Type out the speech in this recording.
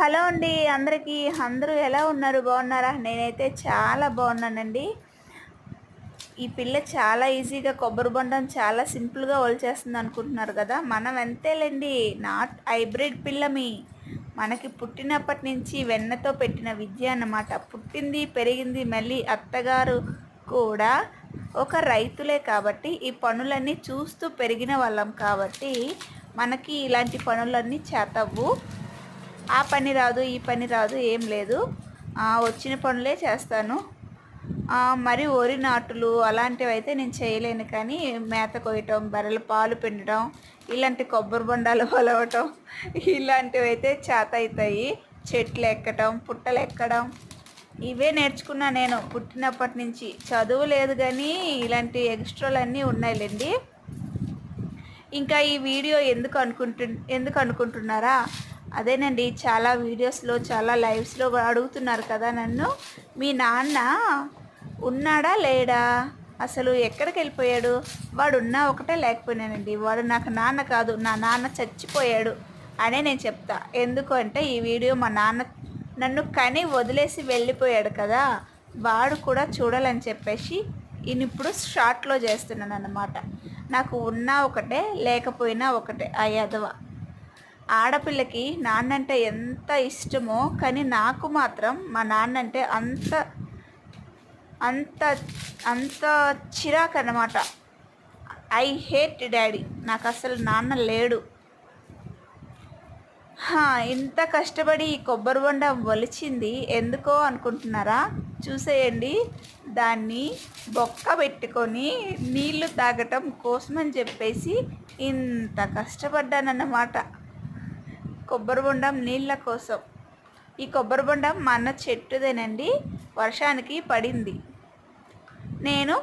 Hello అండి అందరికీ అందరూ ఎలా ఉన్నారు? బాగున్నారా? నేనైతే చాలా బాగున్నానండి. ఈ పిల్ల చాలా ఈజీగా కొబ్బరి బొండం చాలా సింపుల్గా వల్చేస్తుంది అనుకుంటున్నారు కదా? మనం ఎంతేలేండి నాట్ హైబ్రిడ్ పిల్లమి. మనకి పుట్టినప్పటి నుంచి వెన్నతో పెట్టిన విద్య అన్నమాట. పుట్టింది పెరిగింది మళ్ళీ అత్తగారు కూడా ఒక రైతులే కాబట్టి ఈ పనులన్నీ చూస్తూ పెరిగిన వాళ్ళం కాబట్టి మనకి ఇలాంటి పనులన్నీ చేతవ్వు. ఆ పని రాదు ఈ పని రాదు ఏం లేదు. వచ్చిన పనులే చేస్తాను. మరి వరి నాటులు అలాంటివి అయితే నేను చేయలేను కానీ మేత కొయ్యటం బర్రెల పాలు పిండటం ఇలాంటి కొబ్బరి బొండాలు పొలవటం ఇలాంటివి అయితే చేత అవుతాయి. చెట్లు ఎక్కడం పుట్టలు ఎక్కడం ఇవే నేర్చుకున్నా నేను. పుట్టినప్పటి నుంచి చదువు లేదు కానీ ఇలాంటి ఎక్స్ట్రాలన్నీ ఉన్నాయిలేండి. ఇంకా ఈ వీడియో ఎందుకు అనుకుంటు ఎందుకు అనుకుంటున్నారా? అదేనండి చాలా వీడియోస్లో చాలా లైవ్స్లో అడుగుతున్నారు కదా నన్ను. మీ నాన్న ఉన్నాడా లేడా? అసలు ఎక్కడికి వెళ్ళిపోయాడు? వాడు ఉన్నా ఒకటే లేకపోయినానండి. వాడు నాకు నాన్న కాదు నా నాన్న చచ్చిపోయాడు అనే నేను చెప్తా. ఎందుకు అంటే ఈ వీడియో మా నాన్న నన్ను కని వదిలేసి వెళ్ళిపోయాడు కదా వాడు కూడా చూడాలని చెప్పేసి ఇప్పుడు షార్ట్లో చేస్తున్నాను అన్నమాట నాకు ఉన్నా ఒకటే లేకపోయినా ఒకటే ఆ యదవ. ఆడపిల్లకి నాన్నంటే ఎంత ఇష్టమో కానీ నాకు మాత్రం మా నాన్నంటే అంత అంత అంత చిరాకు అన్నమాట. I hate daddy. నాకు అసలు నాన్న లేడు. ఇంత కష్టపడి ఈ కొబ్బరి బొండ ఒలిచింది ఎందుకో అనుకుంటున్నారా? చూసేయండి. దాన్ని బొక్క పెట్టుకొని నీళ్ళు తాగటం కోసమని చెప్పేసి ఇంత కష్టపడ్డానన్నమాట. కొబ్బరి బొండం నీళ్ళ కోసం. ఈ కొబ్బరి బొండం మా అన్న చెట్టుదేనండి. వర్షానికి పడింది. నేను